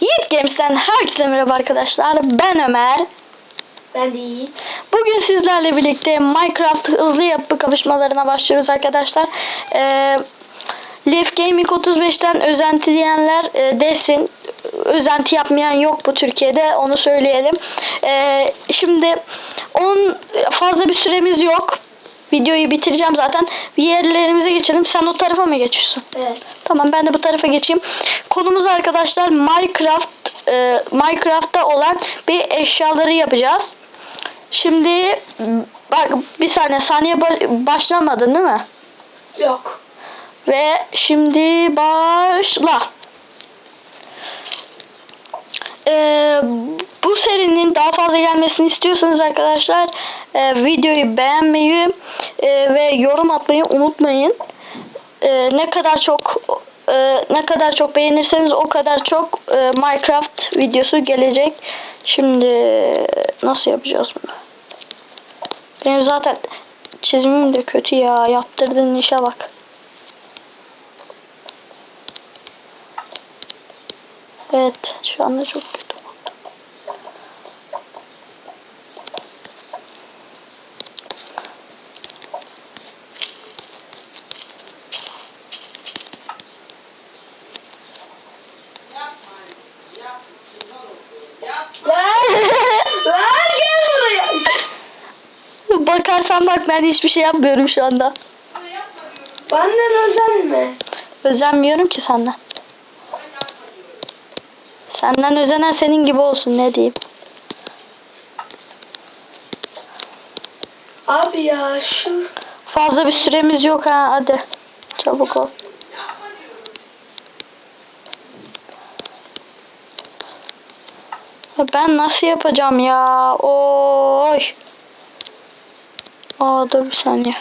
Yiğit Games'ten herkese merhaba arkadaşlar. Ben Ömer. Ben de iyi. Bugün sizlerle birlikte Minecraft hızlı yapı kapışmalarına başlıyoruz arkadaşlar. Ee, Leaf Gaming 35'ten özenti diyenler e, desin. Özenti yapmayan yok bu Türkiye'de onu söyleyelim. Ee, şimdi onun fazla bir süremiz yok. Videoyu bitireceğim zaten. Yerlerimize geçelim. Sen o tarafa mı geçiyorsun? Evet. Tamam ben de bu tarafa geçeyim. Konumuz arkadaşlar Minecraft e, Minecraft'ta olan bir eşyaları yapacağız. Şimdi bak bir saniye saniye ba- başlamadın değil mi? Yok. Ve şimdi başla. Ee, bu serinin daha fazla gelmesini istiyorsanız arkadaşlar e, videoyu beğenmeyi e, ve yorum atmayı unutmayın. E, ne kadar çok e, ne kadar çok beğenirseniz o kadar çok e, Minecraft videosu gelecek. Şimdi nasıl yapacağız bunu? Benim zaten çizimim de kötü ya. Yaptırdığın işe bak. Evet, şu anda çok kötü oldu. Ver. Ver gel buraya. Bakarsan bak ben hiçbir şey yapmıyorum şu anda. Benden özenme. Özenmiyorum ki senden. Senden özenen senin gibi olsun ne diyeyim. Abi ya şu. Fazla bir süremiz yok ha hadi. Çabuk ol. Ben nasıl yapacağım ya? Oy. Aa dur bir saniye.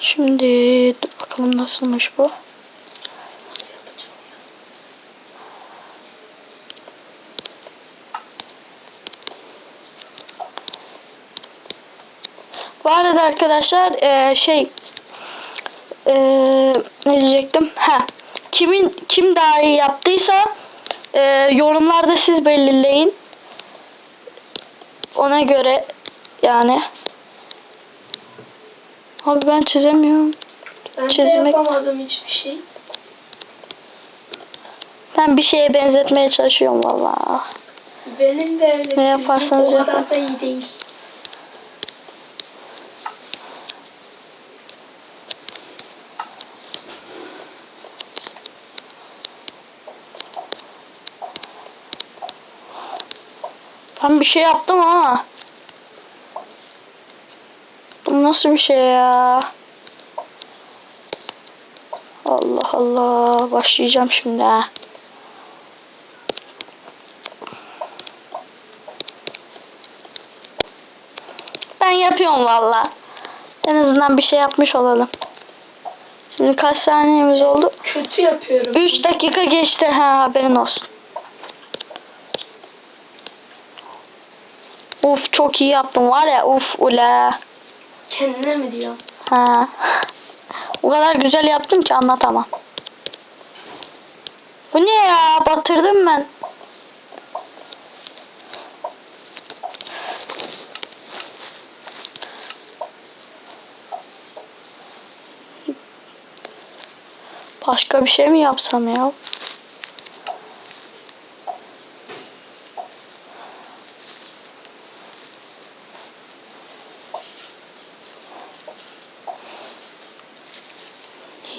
Şimdi bakalım nasılmış bu. Bu arada arkadaşlar eee, şey eee, ne diyecektim? Ha. Kimin kim daha iyi yaptıysa eee, yorumlarda siz belirleyin. Ona göre yani. Abi ben çizemiyorum. Ben de Çizmek- yapamadım hiçbir şey. Ben bir şeye benzetmeye çalışıyorum vallahi. Benim de öyle çizim yaparsanız o kadar yapın. da iyi değil. Ben bir şey yaptım ama. Bu nasıl bir şey ya? Allah Allah. Başlayacağım şimdi ha. Ben yapıyorum valla. En azından bir şey yapmış olalım. Şimdi kaç saniyemiz oldu? Kötü yapıyorum. 3 dakika geçti ha haberin olsun. Uf çok iyi yaptım var ya uf ula. Kendine mi diyor? Ha. O kadar güzel yaptım ki anlatamam. Bu ne ya batırdım ben. Başka bir şey mi yapsam ya?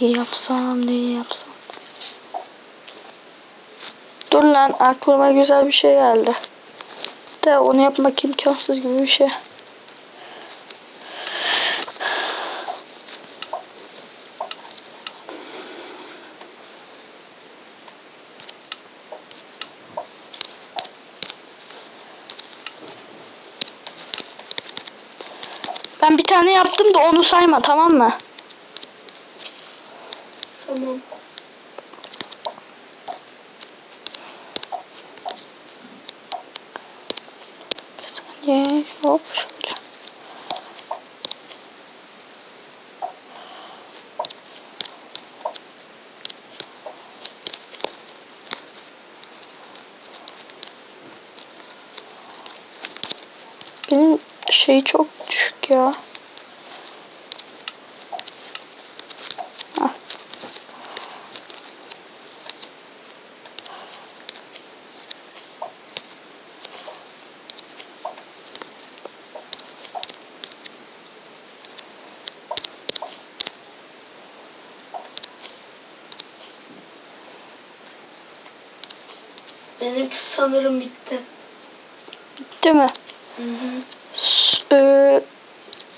Ne yapsam ne yapsam. Dur lan aklıma güzel bir şey geldi. De onu yapmak imkansız gibi bir şey. Ben bir tane yaptım da onu sayma tamam mı? Ye, hop şöyle. Benim şey çok düşük ya. Benimki sanırım bitti. Bitti mi? Hı hı. Eee,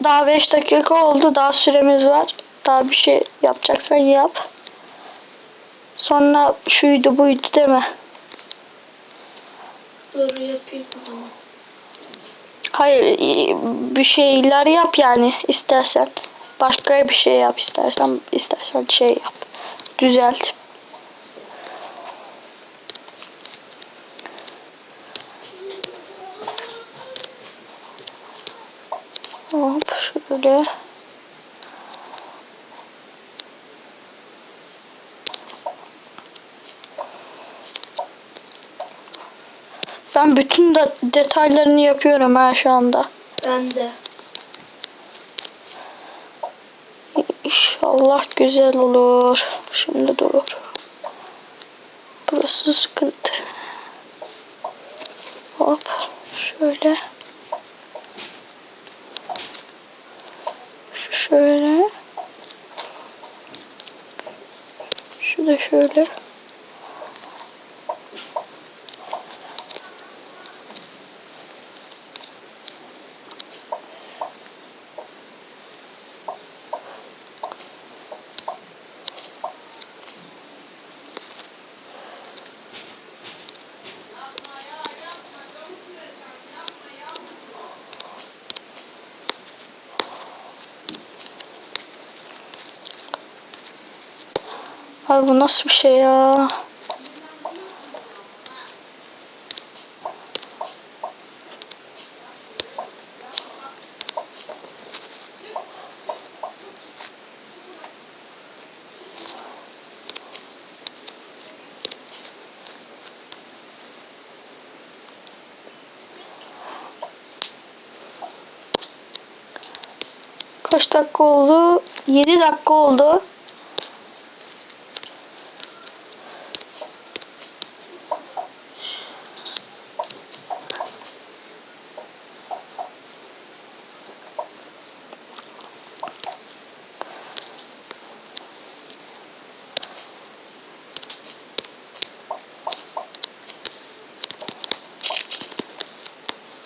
daha 5 dakika oldu. Daha süremiz var. Daha bir şey yapacaksan yap. Sonra şuydu buydu deme. Doğru yapayım o zaman. Hayır bir şeyler yap yani istersen. Başka bir şey yap istersen. istersen şey yap. Düzelt. Hop şöyle. Ben bütün de detaylarını yapıyorum ha şu anda. Ben de. İnşallah güzel olur. Şimdi dur. Burası sıkıntı. Hop. Şöyle. Şu şöyle. Şu da şöyle. Abi bu nasıl bir şey ya? Kaç dakika oldu? 7 dakika oldu.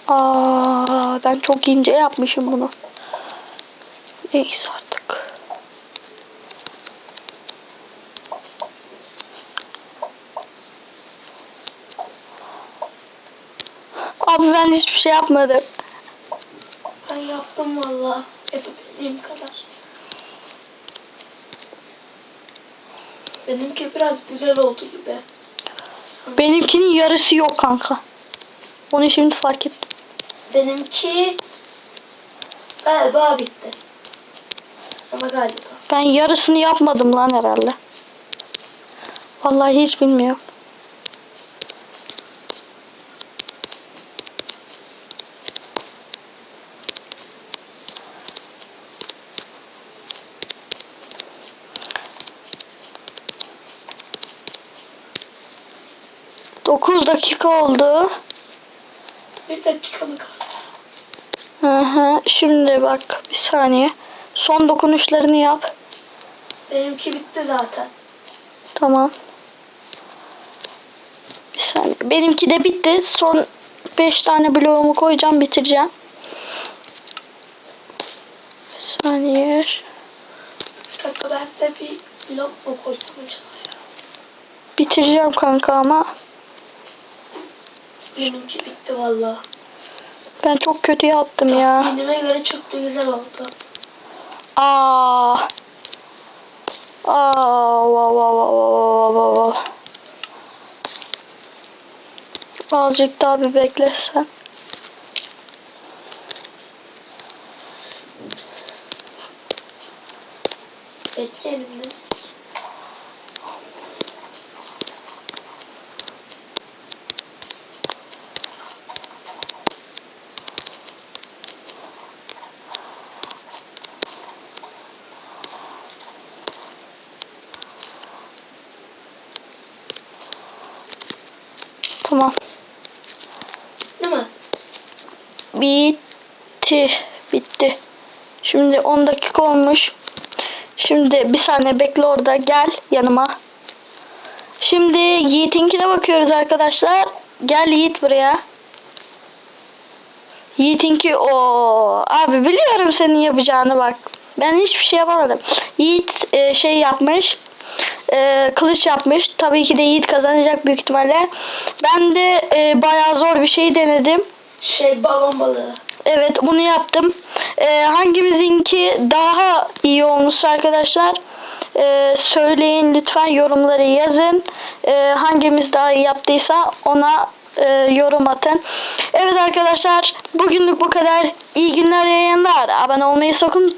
Aa, ben çok ince yapmışım bunu. Neyse artık. Abi ben hiçbir şey yapmadım. Ben yaptım valla. Yapabildiğim kadar. Benimki biraz güzel oldu gibi. Benimkinin yarısı yok kanka. Onu şimdi fark ettim. Benimki galiba bitti. Ama galiba. Ben yarısını yapmadım lan herhalde. Vallahi hiç bilmiyorum. Dokuz dakika oldu. Bir dakika mı kaldı? Hı. Şimdi bak bir saniye. Son dokunuşlarını yap. Benimki bitti zaten. Tamam. Bir saniye. Benimki de bitti. Son 5 tane bloğumu koyacağım bitireceğim. Bir saniye. Dakika ben de bir blok mu koysam acaba ya? Bitireceğim kanka ama Benimki bitti valla. Ben çok kötü yaptım ya. Tahminime göre çok da güzel oldu. Aa. Aa, va, va, va, va, va, va. Azıcık daha bir beklesen. Bekleyelim de. Tamam. Değil mi? Bitti. Bitti. Şimdi 10 dakika olmuş. Şimdi bir saniye bekle orada. Gel yanıma. Şimdi Yiğit'inkine bakıyoruz arkadaşlar. Gel Yiğit buraya. Yiğit'inki o abi biliyorum senin yapacağını bak. Ben hiçbir şey yapamadım. Yiğit e, şey yapmış. E, kılıç yapmış. Tabii ki de Yiğit kazanacak büyük ihtimalle. Ben de e, bayağı zor bir şey denedim. Şey balon balığı. Evet bunu yaptım. Ee, hangimizinki daha iyi olmuş arkadaşlar? Ee, söyleyin lütfen yorumları yazın. Ee, hangimiz daha iyi yaptıysa ona e, yorum atın. Evet arkadaşlar bugünlük bu kadar. İyi günler yayınlar. Abone olmayı sakın